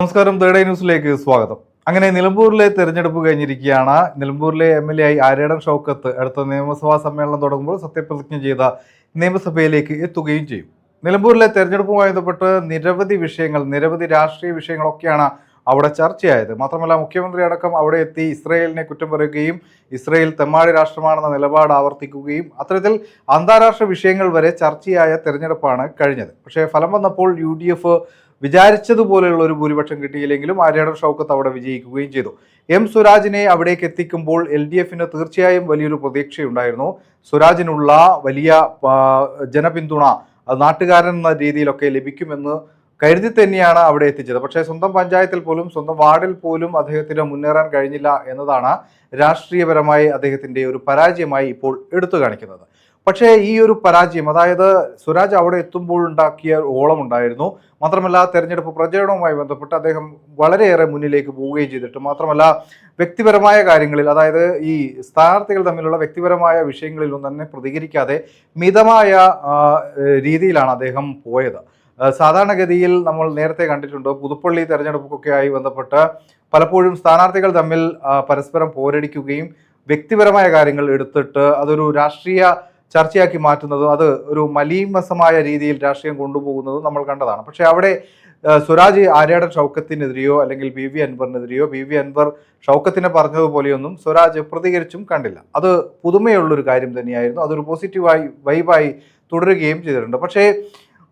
നമസ്കാരം തേർഡ് ന്യൂസിലേക്ക് സ്വാഗതം. അങ്ങനെ നിലമ്പൂരിലെ തെരഞ്ഞെടുപ്പ് കഴിഞ്ഞിരിക്കുകയാണ്. നിലമ്പൂരിലെ എം എൽ എ ആയി ആരേടൻ ഷൗക്കത്ത് അടുത്ത നിയമസഭാ സമ്മേളനം തുടങ്ങുമ്പോൾ സത്യപ്രതിജ്ഞ ചെയ്ത നിയമസഭയിലേക്ക് എത്തുകയും ചെയ്യും. നിലമ്പൂരിലെ തെരഞ്ഞെടുപ്പുമായി ബന്ധപ്പെട്ട് നിരവധി വിഷയങ്ങൾ നിരവധി രാഷ്ട്രീയ വിഷയങ്ങളൊക്കെയാണ് അവിടെ ചർച്ചയായത്. മാത്രമല്ല മുഖ്യമന്ത്രി അടക്കം അവിടെ എത്തി ഇസ്രയേലിനെ കുറ്റം പറയുകയും ഇസ്രയേൽ തെമ്മാടി രാഷ്ട്രമാണെന്ന നിലപാട് ആവർത്തിക്കുകയും അത്തരത്തിൽ അന്താരാഷ്ട്ര വിഷയങ്ങൾ വരെ ചർച്ചയായ തെരഞ്ഞെടുപ്പാണ് കഴിഞ്ഞത്. പക്ഷേ ഫലം വന്നപ്പോൾ യു വിചാരിച്ചതുപോലെയുള്ള ഒരു ഭൂരിപക്ഷം കിട്ടിയില്ലെങ്കിലും ആര്യാടൻ ഷൗക്കത്ത് അവിടെ വിജയിക്കുകയും ചെയ്തു. എം സ്വരാജിനെ അവിടേക്ക് എത്തിക്കുമ്പോൾ എൽ ഡി എഫിന് തീർച്ചയായും വലിയൊരു പ്രതീക്ഷയുണ്ടായിരുന്നു. സ്വരാജിനുള്ള വലിയ ജനപിന്തുണ നാട്ടുകാരൻ എന്ന രീതിയിലൊക്കെ ലഭിക്കുമെന്ന് കരുതി തന്നെയാണ് അവിടെ എത്തിച്ചത്. പക്ഷേ സ്വന്തം പഞ്ചായത്തിൽ പോലും സ്വന്തം വാർഡിൽ പോലും അദ്ദേഹത്തിന് മുന്നേറാൻ കഴിഞ്ഞില്ല എന്നതാണ് രാഷ്ട്രീയപരമായി അദ്ദേഹത്തിന്റെ ഒരു പരാജയമായി ഇപ്പോൾ എടുത്തു കാണിക്കുന്നത്. പക്ഷേ ഈ ഒരു പരാജയം അതായത് സ്വരാജ് അവിടെ എത്തുമ്പോൾ ഉണ്ടാക്കിയ ഓളം ഉണ്ടായിരുന്നു മാത്രമല്ല തെരഞ്ഞെടുപ്പ് പ്രചരണവുമായി ബന്ധപ്പെട്ട് അദ്ദേഹം വളരെയേറെ മുന്നിലേക്ക് പോവുകയും ചെയ്തിട്ട് മാത്രമല്ല വ്യക്തിപരമായ കാര്യങ്ങളിൽ അതായത് ഈ സ്ഥാനാർത്ഥികൾ തമ്മിലുള്ള വ്യക്തിപരമായ വിഷയങ്ങളിലൊന്നും തന്നെ പ്രതികരിക്കാതെ മിതമായ രീതിയിലാണ് അദ്ദേഹം പോയത്. സാധാരണഗതിയിൽ നമ്മൾ നേരത്തെ കണ്ടിട്ടുണ്ട് പുതുപ്പള്ളി തെരഞ്ഞെടുപ്പൊക്കെ ആയി ബന്ധപ്പെട്ട് പലപ്പോഴും സ്ഥാനാർത്ഥികൾ തമ്മിൽ പരസ്പരം പോരടിക്കുകയും വ്യക്തിപരമായ കാര്യങ്ങൾ എടുത്തിട്ട് അതൊരു രാഷ്ട്രീയ ചർച്ചയാക്കി മാറ്റുന്നതും അത് ഒരു മലീമസമായ രീതിയിൽ രാഷ്ട്രീയം കൊണ്ടുപോകുന്നതും നമ്മൾ കണ്ടതാണ്. പക്ഷെ അവിടെ സ്വരാജ് ആര്യാടൻ ഷൗക്കത്തിനെതിരെയോ അല്ലെങ്കിൽ ബി വി അൻവറിനെതിരെയോ ബി വി അൻവർ ഷൗക്കത്തിനെ പറഞ്ഞതുപോലെയൊന്നും സ്വരാജ് പ്രതികരിച്ചും കണ്ടില്ല. അത് പുതുമയുള്ളൊരു കാര്യം തന്നെയായിരുന്നു. അതൊരു പോസിറ്റീവായി വൈബായി തുടരുകയും ചെയ്തിട്ടുണ്ട്. പക്ഷേ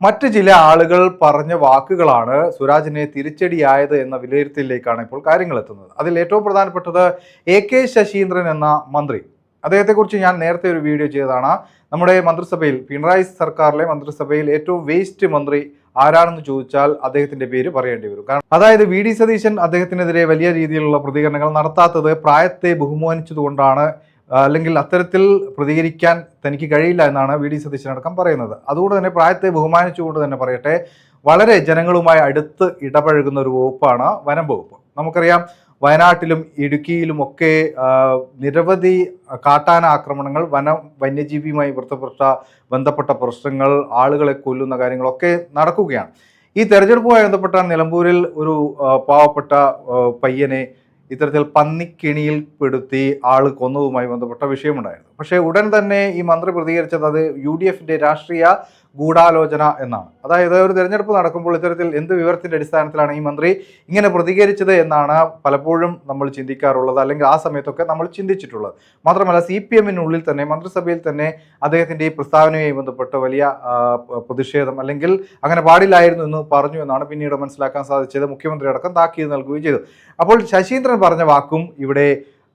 മറ്റ് ചില ആളുകൾ പറഞ്ഞ വാക്കുകളാണ് സ്വരാജിനെ തിരിച്ചടിയായത് എന്ന വിലയിരുത്തലിലേക്കാണ് ഇപ്പോൾ കാര്യങ്ങൾ എത്തുന്നത് അതിൽ ഏറ്റവും പ്രധാനപ്പെട്ടത് എ കെ ശശീന്ദ്രൻ എന്ന മന്ത്രി. അദ്ദേഹത്തെക്കുറിച്ച് ഞാൻ നേരത്തെ ഒരു വീഡിയോ ചെയ്തതാണ്. നമ്മുടെ മന്ത്രിസഭയിൽ പിണറായി സർക്കാരിലെ മന്ത്രിസഭയിൽ ഏറ്റവും വേസ്റ്റ് മന്ത്രി ആരാണെന്ന് ചോദിച്ചാൽ അദ്ദേഹത്തിന്റെ പേര് പറയേണ്ടി വരും. കാരണം അതായത് വി ഡി സതീശൻ അദ്ദേഹത്തിനെതിരെ വലിയ രീതിയിലുള്ള പ്രതികരണങ്ങൾ നടത്താത്തത് പ്രായത്തെ ബഹുമാനിച്ചതുകൊണ്ടാണ് അല്ലെങ്കിൽ അത്തരത്തിൽ പ്രതികരിക്കാൻ തനിക്ക് കഴിയില്ല എന്നാണ് വി ഡി സതീശൻ അടക്കം പറയുന്നത്. അതുകൊണ്ട് തന്നെ പ്രായത്തെ ബഹുമാനിച്ചുകൊണ്ട് തന്നെ പറയട്ടെ വളരെ ജനങ്ങളുമായി അടുത്ത് ഇടപഴകുന്ന ഒരു വകുപ്പാണ് വനം വകുപ്പ്. നമുക്കറിയാം വയനാട്ടിലും ഇടുക്കിയിലും ഒക്കെ നിരവധി കാട്ടാന ആക്രമണങ്ങൾ വന വന്യജീവിയുമായി ബന്ധപ്പെട്ട ബന്ധപ്പെട്ട പ്രശ്നങ്ങൾ ആളുകളെ കൊല്ലുന്ന കാര്യങ്ങളൊക്കെ നടക്കുകയാണ്. ഈ തെരഞ്ഞെടുപ്പുമായി ബന്ധപ്പെട്ട നിലമ്പൂരിൽ ഒരു പാവപ്പെട്ട പയ്യനെ ഇത്തരത്തിൽ പന്നിക്കിണിയിൽ പെടുത്തി ആൾ കൊന്നതുമായി ബന്ധപ്പെട്ട വിഷയമുണ്ടായിരുന്നു. പക്ഷേ ഉടൻ തന്നെ ഈ മന്ത്രി പ്രതികരിച്ചത് അത് യു ഡി എഫിന്റെ രാഷ്ട്രീയ ഗൂഢാലോചന എന്നാണ്. അതായത് ഒരു തിരഞ്ഞെടുപ്പ് നടക്കുമ്പോൾ ഇത്തരത്തിൽ എന്ത് വിവരത്തിന്റെ അടിസ്ഥാനത്തിലാണ് ഈ മന്ത്രി ഇങ്ങനെ പ്രതികരിച്ചത് എന്നാണ് പലപ്പോഴും നമ്മൾ ചിന്തിക്കാറുള്ളത് അല്ലെങ്കിൽ ആ സമയത്തൊക്കെ നമ്മൾ ചിന്തിച്ചിട്ടുള്ളത്. മാത്രമല്ല സി പി എമ്മിനുള്ളിൽ തന്നെ മന്ത്രിസഭയിൽ തന്നെ അദ്ദേഹത്തിന്റെ ഈ പ്രസ്താവനയുമായി ബന്ധപ്പെട്ട് വലിയ പ്രതിഷേധം അല്ലെങ്കിൽ അങ്ങനെ പാടില്ലായിരുന്നു എന്ന് പറഞ്ഞു എന്നാണ് പിന്നീട് മനസ്സിലാക്കാൻ സാധിച്ചത്. മുഖ്യമന്ത്രി അടക്കം താക്കീത് നൽകുകയും ചെയ്തു. അപ്പോൾ ശശീന്ദ്രൻ പറഞ്ഞ വാക്കും ഇവിടെ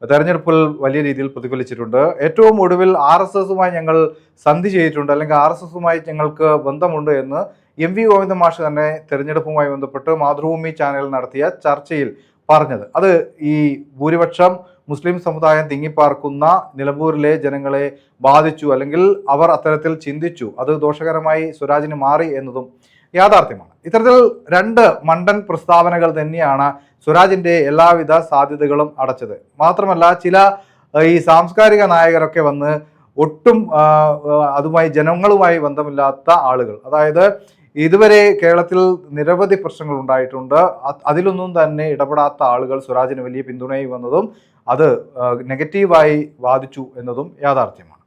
തെരഞ്ഞെടുപ്പിൽ വലിയ രീതിയിൽ പ്രതിഫലിച്ചിട്ടുണ്ട്. ഏറ്റവും ഒടുവിൽ ആർ എസ് എസുമായി ഞങ്ങൾ സന്ധി ചെയ്തിട്ടുണ്ട്. അല്ലെങ്കിൽ ആർ എസ് എസുമായി ഞങ്ങൾക്ക് ബന്ധമുണ്ട് എന്ന് എം വി ഗോവിന്ദ മാഷ് തന്നെ തെരഞ്ഞെടുപ്പുമായി ബന്ധപ്പെട്ട് മാതൃഭൂമി ചാനൽ നടത്തിയ ചർച്ചയിൽ പറഞ്ഞത്. അത് ഈ ഭൂരിപക്ഷം മുസ്ലിം സമുദായം തിങ്ങിപ്പാർക്കുന്ന നിലമ്പൂരിലെ ജനങ്ങളെ ബാധിച്ചു അല്ലെങ്കിൽ അവർ അത്തരത്തിൽ ചിന്തിച്ചു. അത് ദോഷകരമായി സ്വരാജിന് മാറി എന്നതും യാഥാർത്ഥ്യമാണ്. ഇത്തരത്തിൽ രണ്ട് മണ്ടൻ പ്രസ്താവനകൾ തന്നെയാണ് സ്വരാജിന്റെ എല്ലാവിധ സാധ്യതകളും അടച്ചത്. മാത്രമല്ല ചില ഈ സാംസ്കാരിക നായകരൊക്കെ വന്ന് ഒട്ടും അതുമായി ജനങ്ങളുമായി ബന്ധമില്ലാത്ത ആളുകൾ അതായത് ഇതുവരെ കേരളത്തിൽ നിരവധി പ്രശ്നങ്ങൾ ഉണ്ടായിട്ടുണ്ട്. അതിലൊന്നും തന്നെ ഇടപെടാത്ത ആളുകൾ സ്വരാജിന് വലിയ പിന്തുണയായി വന്നതും അത് നെഗറ്റീവായി ബാധിച്ചു എന്നതും യാഥാർത്ഥ്യമാണ്.